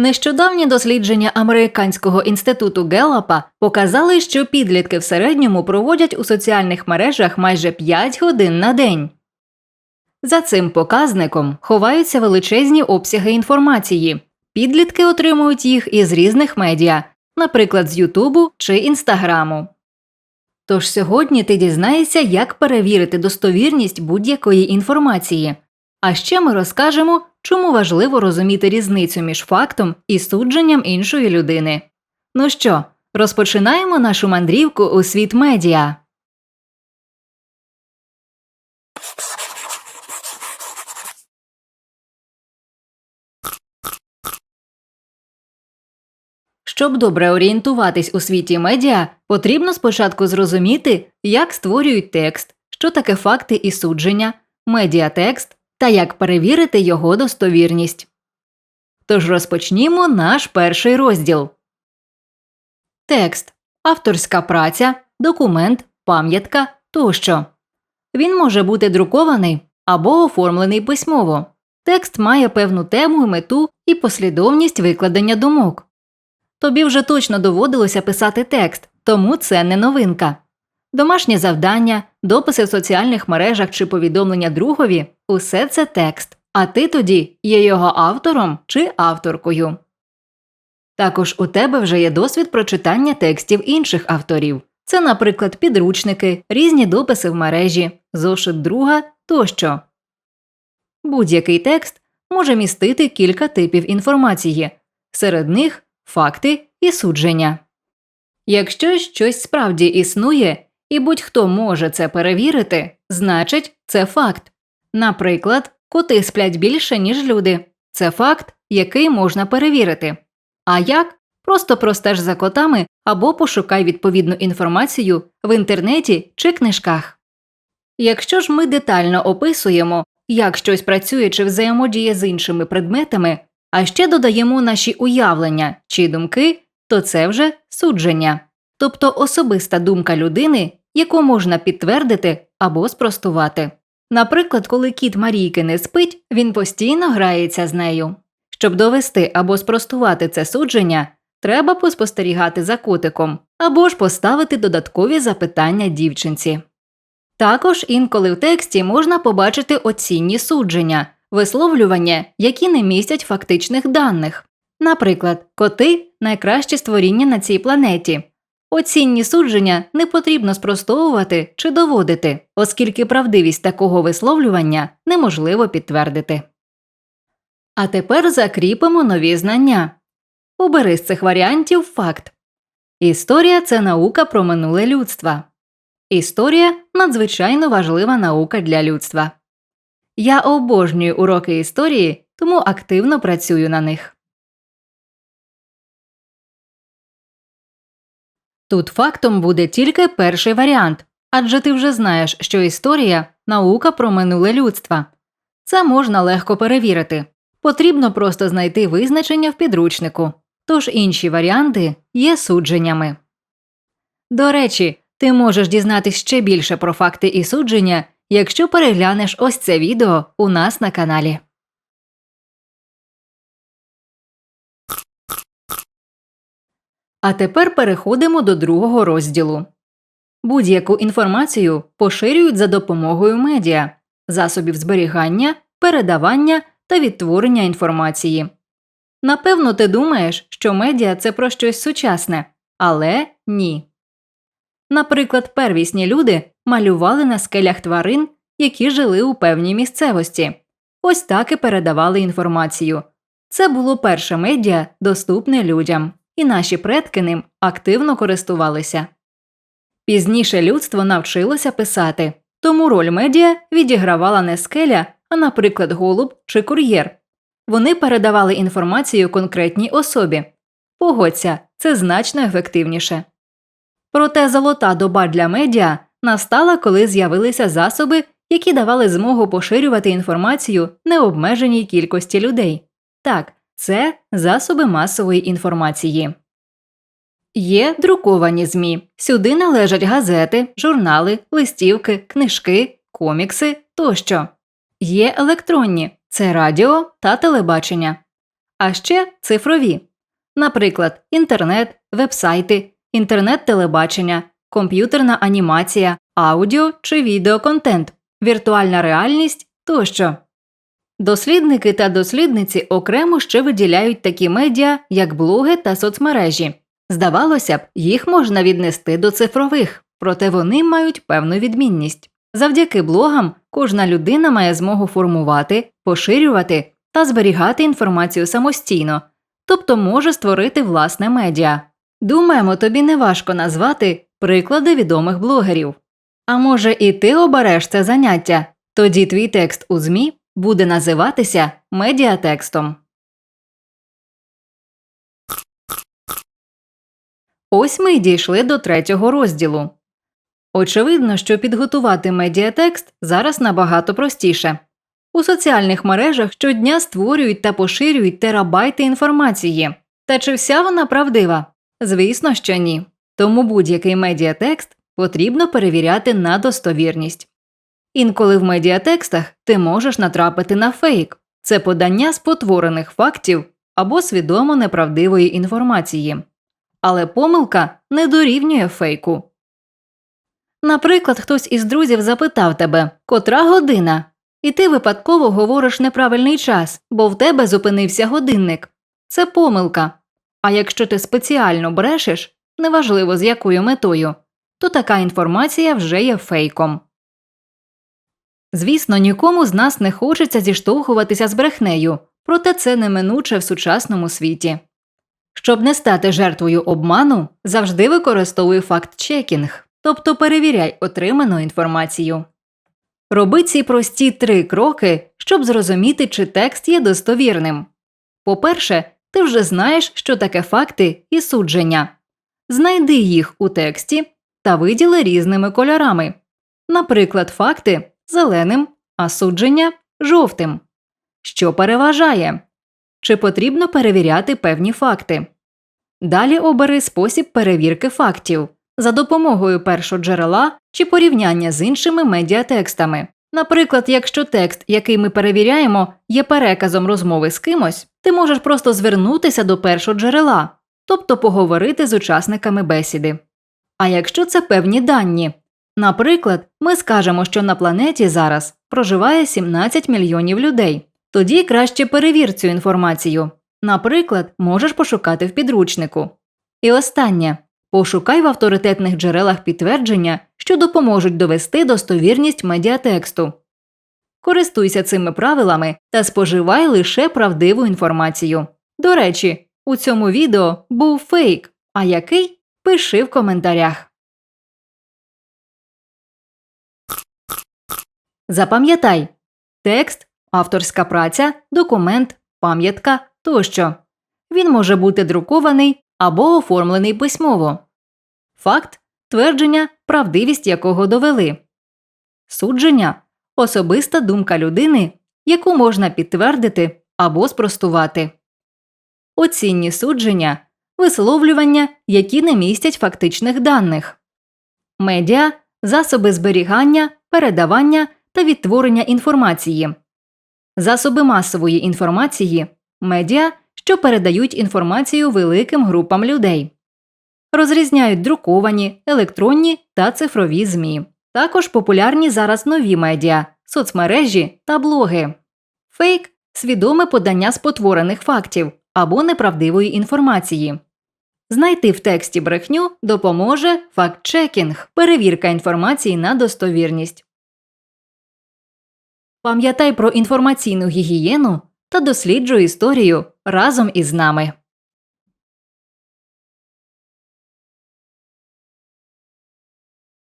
Нещодавні дослідження Американського інституту Геллапа показали, що підлітки в середньому проводять у соціальних мережах майже 5 годин на день. За цим показником ховаються величезні обсяги інформації. Підлітки отримують їх із різних медіа, наприклад, з Ютубу чи Інстаграму. Тож сьогодні ти дізнаєшся, як перевірити достовірність будь-якої інформації. А ще ми розкажемо, чому важливо розуміти різницю між фактом і судженням іншої людини. Ну що, розпочинаємо нашу мандрівку у світ медіа. Щоб добре орієнтуватись у світі медіа, потрібно спочатку зрозуміти, як створюють текст, що таке факти і судження, медіатекст та як перевірити його достовірність. Тож розпочнімо наш перший розділ. Текст авторська праця, документ, пам'ятка тощо. Він може бути друкований або оформлений письмово. Текст має певну тему, мету і послідовність викладення думок. Тобі вже точно доводилося писати текст, тому це не новинка. Домашнє завдання, дописи в соціальних мережах чи повідомлення другові усе це текст, а ти тоді є його автором чи авторкою. Також у тебе вже є досвід прочитання текстів інших авторів. Це, наприклад, підручники, різні дописи в мережі, зошит друга тощо. Будь-який текст може містити кілька типів інформації, серед них факти і судження. Якщо щось справді існує, і будь-хто може це перевірити, значить, це факт. Наприклад, коти сплять більше, ніж люди. Це факт, який можна перевірити. А як? Просто простеж за котами або пошукай відповідну інформацію в інтернеті чи книжках. Якщо ж ми детально описуємо, як щось працює чи взаємодіє з іншими предметами, а ще додаємо наші уявлення чи думки, то це вже судження, тобто особиста думка людини, яку можна підтвердити або спростувати. Наприклад, коли кіт Марійки не спить, він постійно грається з нею. Щоб довести або спростувати це судження, треба поспостерігати за котиком або ж поставити додаткові запитання дівчинці. Також інколи в тексті можна побачити оцінні судження, висловлювання, які не містять фактичних даних. Наприклад, коти найкраще створіння на цій планеті. Оцінні судження не потрібно спростовувати чи доводити, оскільки правдивість такого висловлювання неможливо підтвердити. А тепер закріпимо нові знання. Обери з цих варіантів факт. Історія це наука про минуле людства. Історія надзвичайно важлива наука для людства. Я обожнюю уроки історії, тому активно працюю на них. Тут фактом буде тільки перший варіант, адже ти вже знаєш, що історія наука про минуле людства. Це можна легко перевірити. Потрібно просто знайти визначення в підручнику, тож інші варіанти є судженнями. До речі, ти можеш дізнатись ще більше про факти і судження, якщо переглянеш ось це відео у нас на каналі. А тепер переходимо до другого розділу. Будь-яку інформацію поширюють за допомогою медіа, засобів зберігання, передавання та відтворення інформації. Напевно, ти думаєш, що медіа це про щось сучасне, але ні. Наприклад, первісні люди малювали на скелях тварин, які жили у певній місцевості. Ось так і передавали інформацію. Це було перше медіа, доступне людям і наші предки ним активно користувалися. Пізніше людство навчилося писати, тому роль медіа відігравала не скеля, а, наприклад, голуб чи кур'єр. Вони передавали інформацію конкретній особі. Погодься, це значно ефективніше. Проте золота доба для медіа настала, коли з'явилися засоби, які давали змогу поширювати інформацію необмеженій кількості людей. Так, це засоби масової інформації. Є друковані ЗМІ. Сюди належать газети, журнали, листівки, книжки, комікси тощо. Є електронні це радіо та телебачення. а ще цифрові. Наприклад, інтернет, вебсайти, інтернет-телебачення, комп'ютерна анімація, аудіо чи відеоконтент, віртуальна реальність тощо. Дослідники та дослідниці окремо ще виділяють такі медіа, як блоги та соцмережі. Здавалося б, їх можна віднести до цифрових, проте вони мають певну відмінність. Завдяки блогам кожна людина має змогу формувати, поширювати та зберігати інформацію самостійно, тобто може створити власне медіа. Думаємо, тобі не важко назвати приклади відомих блогерів. А може, і ти обереш це заняття? Тоді твій текст у ЗМІ буде називатися медіатекстом. Ось ми й дійшли до третього розділу. Очевидно, що підготувати медіатекст зараз набагато простіше. У соціальних мережах щодня створюють та поширюють терабайти інформації. Та чи вся вона правдива? Звісно, що ні. Тому будь-який медіатекст потрібно перевіряти на достовірність. Інколи в медіатекстах ти можеш натрапити на фейк це подання спотворених фактів або свідомо неправдивої інформації. Але помилка не дорівнює фейку. Наприклад, хтось із друзів запитав тебе, котра година, і ти випадково говориш неправильний час, бо в тебе зупинився годинник. Це помилка. А якщо ти спеціально брешеш, неважливо з якою метою, то така інформація вже є фейком. Звісно, нікому з нас не хочеться зіштовхуватися з брехнею, проте це неминуче в сучасному світі. Щоб не стати жертвою обману, завжди використовуй факт-чекінг, тобто перевіряй отриману інформацію. Роби ці прості три кроки, щоб зрозуміти, чи текст є достовірним. По-перше, ти вже знаєш, що таке факти і судження. Знайди їх у тексті та виділи різними кольорами. Наприклад, факти зеленим, а судження жовтим. Що переважає? Чи потрібно перевіряти певні факти? Далі обери спосіб перевірки фактів за допомогою першоджерела чи порівняння з іншими медіатекстами. Наприклад, якщо текст, який ми перевіряємо, є переказом розмови з кимось, ти можеш просто звернутися до першоджерела, тобто поговорити з учасниками бесіди. А якщо це певні дані, наприклад, ми скажемо, що на планеті зараз проживає 17 мільйонів людей, тоді краще перевір цю інформацію. Наприклад, можеш пошукати в підручнику. І останнє пошукай в авторитетних джерелах підтвердження, що допоможуть довести достовірність медіатексту. Користуйся цими правилами та споживай лише правдиву інформацію. До речі, у цьому відео був фейк, а який пиши в коментарях. Запам'ятай текст, авторська праця, документ, пам'ятка тощо. Він може бути друкований або оформлений письмово. Факт твердження, правдивість якого довели. Судження особиста думка людини, яку можна підтвердити або спростувати. Оцінні судження висловлювання, які не містять фактичних даних. Медіа засоби зберігання, передавання та відтворення інформації. Засоби масової інформації медіа, що передають інформацію великим групам людей. Розрізняють друковані, електронні та цифрові ЗМІ. Також популярні зараз нові медіа, соцмережі та блоги. Фейк свідоме подання спотворених фактів або неправдивої інформації. Знайти в тексті брехню допоможе факт-чекінг, перевірка інформації на достовірність. Пам'ятай про інформаційну гігієну та досліджуй історію разом із нами.